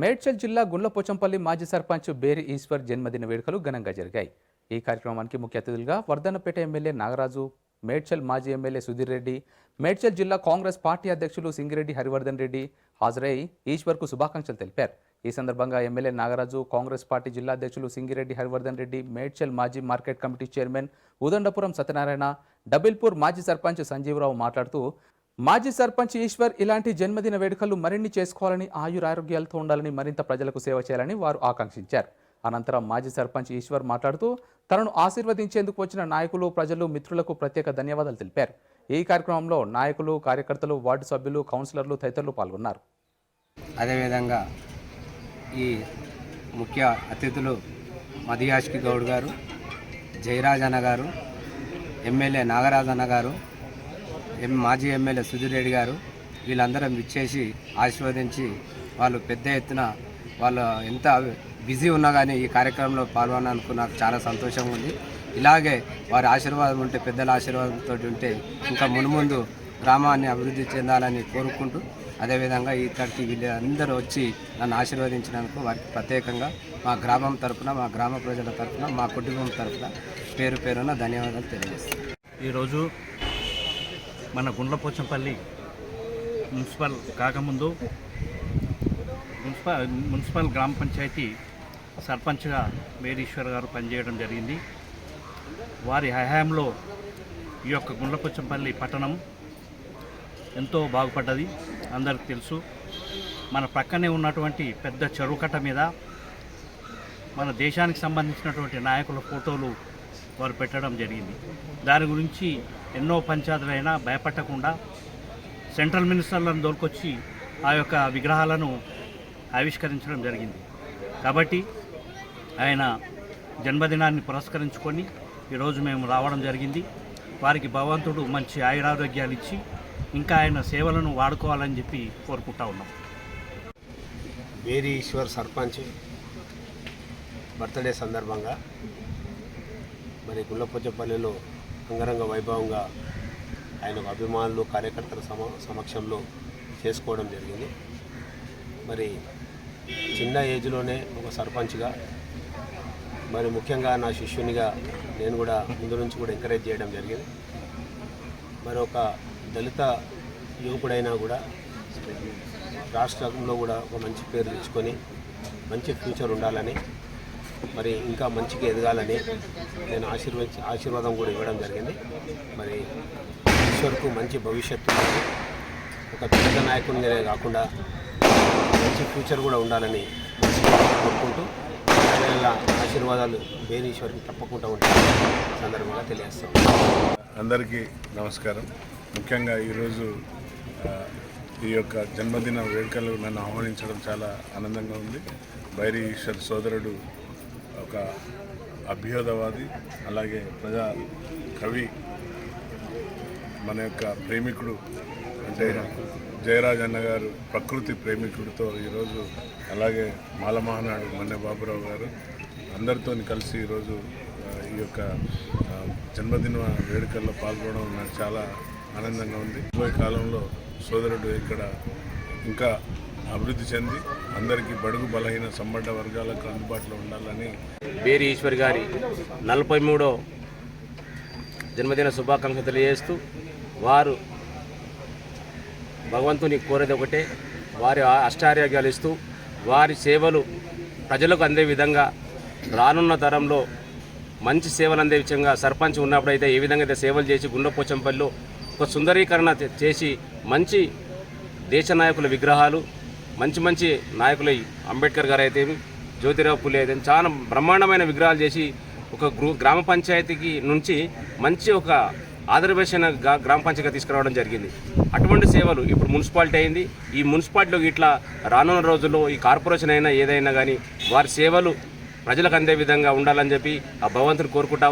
మేడ్చల్ జిల్లా గుండ్లపోచంపల్లి మాజీ సర్పంచ్ బేరి ఈశ్వర్ జన్మదిన వేడుకలు ఘనంగా జరిగాయి. ఈ కార్యక్రమానికి ముఖ్య అతిథులుగా వర్ధనపేట ఎమ్మెల్యే నాగరాజు మేడ్చల్ మాజీ ఎమ్మెల్యే సుధీర్ రెడ్డి మేడ్చల్ జిల్లా కాంగ్రెస్ పార్టీ అధ్యక్షులు సింగిరెడ్డి హరివర్ధన్ రెడ్డి హాజరై ఈశ్వర్కు శుభాకాంక్షలు తెలిపారు. ఈ సందర్భంగా ఎమ్మెల్యే నాగరాజు కాంగ్రెస్ పార్టీ జిల్లా అధ్యక్షులు సింగిరెడ్డి హరివర్ధన్ రెడ్డి మేడ్చల్ మాజీ market committee chairman Udandapuram Satyanarayana Dabilpur మాజీ సర్పంచ్ సంజీవరావు మాట్లాడుతూ మాజీ సర్పంచ్ ఈశ్వర్ ఇలాంటి జన్మదిన వేడుకలు మరిన్ని చేసుకోవాలని ఆయురారోగ్యాలతో ఉండాలని మరింత ప్రజలకు సేవ చేయాలని వారు ఆకాంక్షించారు. అనంతరం మాజీ సర్పంచ్ ఈశ్వర్ మాట్లాడుతూ తనను ఆశీర్వదించేందుకు వచ్చిన నాయకులు ప్రజలు మిత్రులకు ప్రత్యేక ధన్యవాదాలు తెలిపారు. ఈ కార్యక్రమంలో నాయకులు కార్యకర్తలు వార్డు సభ్యులు కౌన్సిలర్లు తదితరులు పాల్గొన్నారు. అదేవిధంగా ఈ ముఖ్య అతిథులు మదియాష్కి గౌడ్ గారు జయరాజ్ అన్న గారు ఎమ్మెల్యే నాగరాజ్ అన్న గారు మాజీ ఎమ్మెల్యే సుధీర్ రెడ్డి గారు వీళ్ళందరం ఇచ్చేసి ఆశీర్వదించి వాళ్ళు పెద్ద ఎత్తున వాళ్ళు ఎంత బిజీ ఉన్నా కానీ ఈ కార్యక్రమంలో పాల్గొనడానికి నాకు చాలా సంతోషంగా ఉంది. ఇలాగే వారి ఆశీర్వాదం ఉంటే పెద్దల ఆశీర్వాదంతో ఉంటే ఇంకా మునుముందు గ్రామాన్ని అభివృద్ధి చెందాలని కోరుకుంటూ అదేవిధంగా ఇక్కడికి వీళ్ళందరూ వచ్చి నన్ను ఆశీర్వదించినందుకు వారికి ప్రత్యేకంగా మా గ్రామం తరఫున మా గ్రామ ప్రజల తరపున మా కుటుంబం తరపున పేరు పేరున ధన్యవాదాలు తెలియజేస్తాను ఈరోజు మన గుండ్లపోచంపల్లి మున్సిపల్ కాకముందు మున్సిపల్ మున్సిపల్ గ్రామ పంచాయతీ సర్పంచ్గా మేరీశ్వర్ గారు పనిచేయడం జరిగింది. వారి హయాంలో ఈ యొక్క గుండ్లపోచంపల్లి పట్టణం ఎంతో బాగుపడ్డది. అందరికి తెలుసు మన ప్రక్కనే ఉన్నటువంటి పెద్ద చెరువుకట్ట మీద మన దేశానికి సంబంధించినటువంటి నాయకుల ఫోటోలు వారు పెట్టడం జరిగింది. దాని గురించి ఎన్నో పంచాయతీలైనా భయపడకుండా సెంట్రల్ మినిస్టర్లను దొరికొచ్చి ఆ యొక్క విగ్రహాలను ఆవిష్కరించడం జరిగింది. కాబట్టి ఆయన జన్మదినాన్ని పురస్కరించుకొని ఈరోజు మేము రావడం జరిగింది. వారికి భగవంతుడు మంచి ఆయురారోగ్యాలు ఇచ్చి ఇంకా ఆయన సేవలను వాడుకోవాలని చెప్పి కోరుకుంటా ఉన్నాం. వేరి ఈశ్వర్ సర్పంచ్ బర్త్డే సందర్భంగా మరి గుళ్ళపోచపల్లిలో అంగరంగ వైభవంగా ఆయన అభిమానులు కార్యకర్తల సమ సమక్షంలో చేసుకోవడం జరిగింది. మరి చిన్న ఏజ్లోనే ఒక సర్పంచ్గా మరి ముఖ్యంగా నా శిష్యునిగా నేను కూడా ముందు నుంచి కూడా ఎంకరేజ్ చేయడం జరిగింది. మరి ఒక దళిత యువకుడైనా కూడా రాష్ట్రంలో కూడా ఒక మంచి పేరు తెచ్చుకొని మంచి ఫ్యూచర్ ఉండాలని మరి ఇంకా మంచిగా ఎదగాలని నేను ఆశీర్వదించి ఆశీర్వాదం కూడా ఇవ్వడం జరిగింది. మరి ఈశ్వర్కు మంచి భవిష్యత్తు ఒక పెద్ద నాయకునిగానే కాకుండా మంచి ఫ్యూచర్ కూడా ఉండాలని కోరుకుంటూ ఆయన ఆశీర్వాదాలు వేరే తప్పకుండా ఉంటాయి సందర్భంగా తెలియజేస్తాం. అందరికీ నమస్కారం. ముఖ్యంగా ఈరోజు ఈ యొక్క జన్మదిన వేడుకలు నన్ను ఆహ్వానించడం చాలా ఆనందంగా ఉంది. బైరీ ఈశ్వర్ సోదరుడు ఒక అభ్యుదవాది అలాగే ప్రజా కవి మన యొక్క ప్రేమికుడు అంటే జయరాజ్ అన్న గారు ప్రకృతి ప్రేమికుడితో ఈరోజు అలాగే మాలమహనాడు మన్నె బాబురావు గారు అందరితో కలిసి ఈరోజు ఈ యొక్క జన్మదిన వేడుకల్లో పాల్గొనడం నాకు చాలా ఆనందంగా ఉంది. ఈ కాలంలో సోదరుడు ఇక్కడ ఇంకా అభివృద్ధి చెంది అందరికీ బడుగు బలహీన సంబంధ వర్గాలకు అందుబాటులో ఉండాలని బేరి ఈశ్వర్ గారి నలభై మూడో జన్మదిన శుభాకాంక్షలు తెలియజేస్తూ వారు భగవంతుని కోరేది ఒకటే వారి అష్టారోగ్యాలు ఇస్తూ వారి సేవలు ప్రజలకు అందే విధంగా రానున్న తరంలో మంచి సేవలు అందే విధంగా సర్పంచ్ ఉన్నప్పుడైతే ఏ విధంగా అయితే సేవలు చేసి గుండెపోచంపల్లిలో ఒక సుందరీకరణ చేసి మంచి దేశ నాయకుల విగ్రహాలు మంచి మంచి నాయకులు అంబేద్కర్ గారు అయితే జ్యోతిరావు పులి అయితే చాలా బ్రహ్మాండమైన విగ్రహాలు చేసి ఒక గ్రూ గ్రామ పంచాయతీకి నుంచి మంచి ఒక ఆదర్శమైన గ్రామ పంచాయతీ తీసుకురావడం జరిగింది. అటువంటి సేవలు ఇప్పుడు మున్సిపాలిటీ అయింది. ఈ మున్సిపాలిటీలో ఇట్లా రానున్న రోజుల్లో ఈ కార్పొరేషన్ అయినా ఏదైనా కానీ వారి సేవలు ప్రజలకు అందే విధంగా ఉండాలని చెప్పి ఆ భగవంతుని కోరుకుంటా